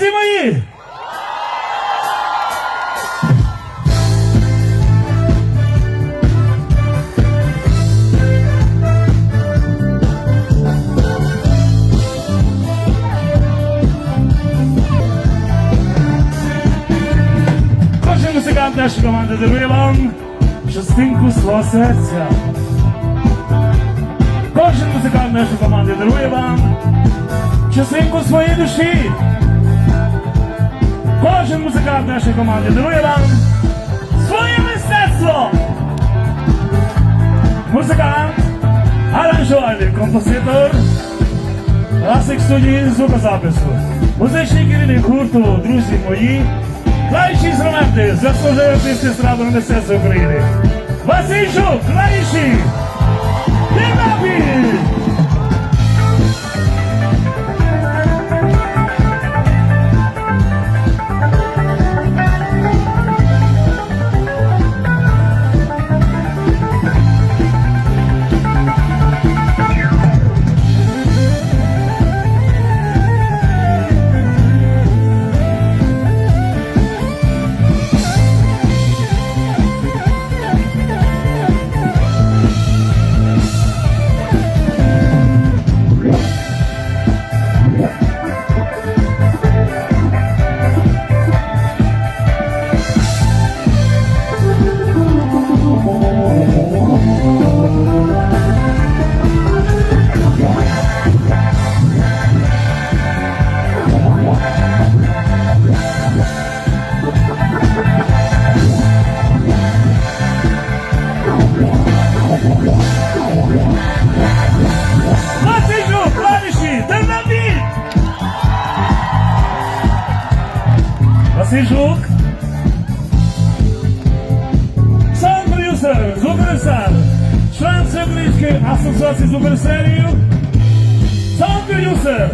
Друзі мої! Кожен музикант нашої команди дарує вам частинку свого серця. Кожен музикант нашої команди дарує вам частинку своєї душі. Кожен музикант нашої команди дарує вам своє мистецтво. Музикант, аранжувальник, композитор, класик студії звукозапису, музичний керівник гурту, друзі мої, клавіші інструменти, заслужили артисти естрадного мистецтва України. Василь Жук, клавіші! Тернопіль! Василь Жук. Саунд-продюсер, звукорежисер, член Всеукраїнської асоціації звукорежисерів, саунд-продюсер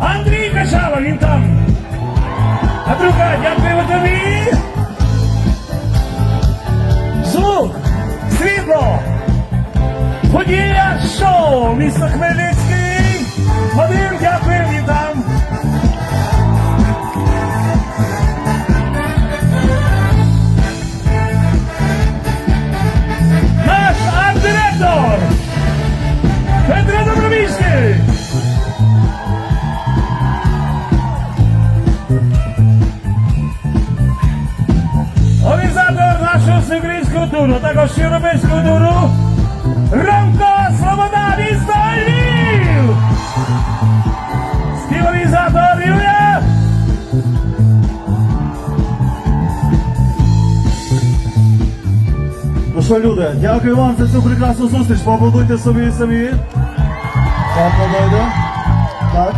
Андрій Качава, він там. Андрюка, дякуємо тобі. Звук, світло, подія шоу, місто Хмельницький. Вадим, всеукраїнського туру, також європейського туру Ромко Слобода, місто Львів! Співорганізатор Юля! Ну що, люди, дякую вам за цю прекрасну зустріч. Поаплодуйте собі самі. Поаплодуйте. Так.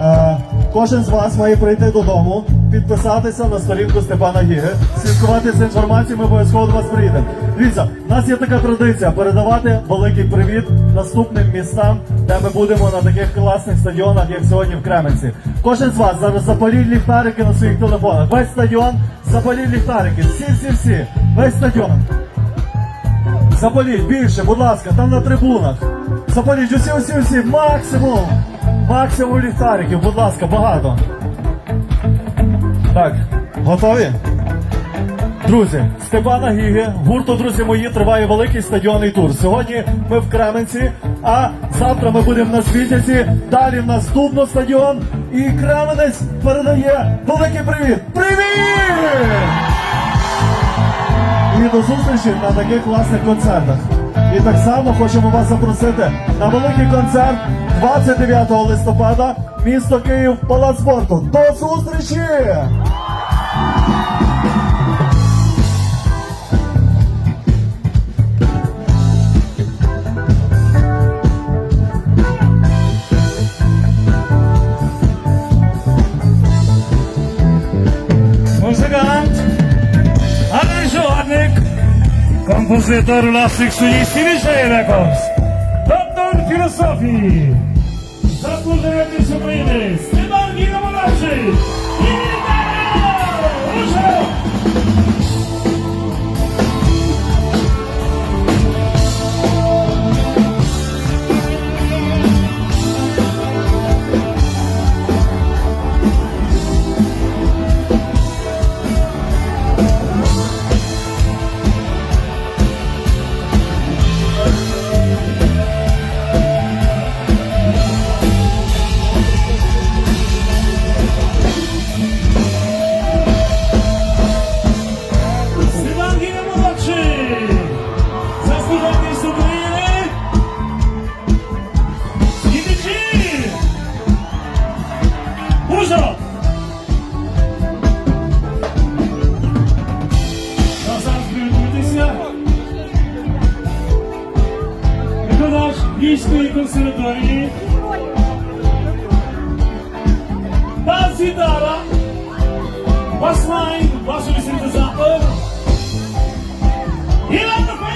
Е, кожен з вас має прийти додому, підписатися на сторінку Степана Гіги, слідкувати за інформацією, ми обов'язково до вас приїдемо. Дивіться, у нас є така традиція передавати великий привіт наступним містам, де ми будемо на таких класних стадіонах, як сьогодні в Кременці. Кожен з вас зараз запаліть ліхтарики на своїх телефонах. Весь стадіон запаліть ліхтарики. Всі, всі, всі. Весь стадіон. Запаліть більше, будь ласка, там на трибунах. Запаліть усі, усі, усі, максимум. Максимум ліхтариків, будь ласка, багато. Так, готові? Друзі, Степана Гіги, гурту, друзі мої, триває великий стадіонний тур. Сьогодні ми в Кременці, а завтра ми будемо на Світязі. Далі в нас Дубно стадіон. І Кременець передає великий привіт. Привіт! і до зустрічі на таких класних концертах. І так само хочемо вас запросити на великий концерт 29 листопада, місто Київ, Палац спорту. До зустрічі! Użytor lasnych przynieśli się jakoś. Doktor Dr. Zasłużenia pierwszy wojny. Stefan Gino Molarczyk. I Użył! Мужа! Назавжди Виконач військової консерваторії. Бас гітара, бас лайн, басовий синтезатор. І на